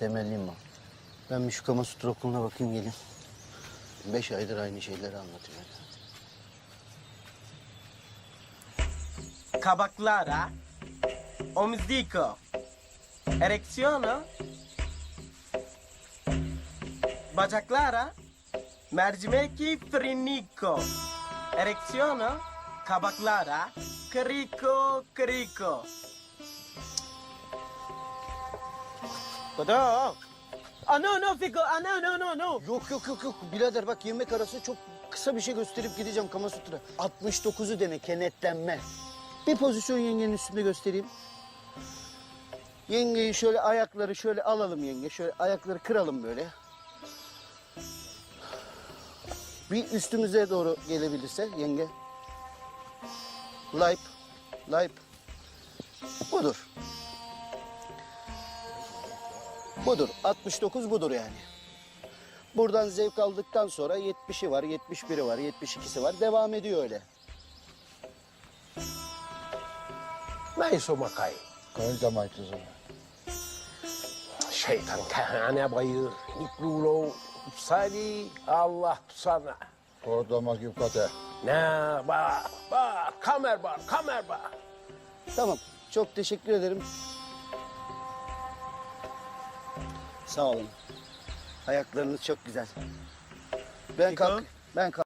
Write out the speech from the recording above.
Temelliyim o. Ben bir şu Kama okuluna bakayım geleyim. Beş aydır aynı şeyleri anlatıyor. Kabaklara, omzdiko, ereksiyonu, bacaklara, mercimeki freniko, ereksiyonu, kabaklara, kriko kriko. Kodo. Ah no Fico, ah no no no. Yok yok yok yok birader bak yemek arası çok kısa bir şey gösterip gideceğim Kama Sutra. 69'u dene kenetlenme. Bir pozisyon yengenin üstünde göstereyim. Yengeyi şöyle ayakları şöyle alalım yenge. Şöyle ayakları kıralım böyle. Bir üstümüze doğru gelebilirse yenge. Layp. Layp. Budur. Budur. 69 budur yani. Buradan zevk aldıktan sonra 70'i var, 71'i var, 72'si var. Devam ediyor öyle. Näin sumakay. Kuinka maittu se? Şeytan kahane bayır. Niklulo. Sadi Allah sana. Kootama kate. Ne ba ba kamer bar kamer bar. Tamam. Çok teşekkür ederim. Sağ olun. Ayaklarınız çok güzel. Ben kalk. Ben kalk.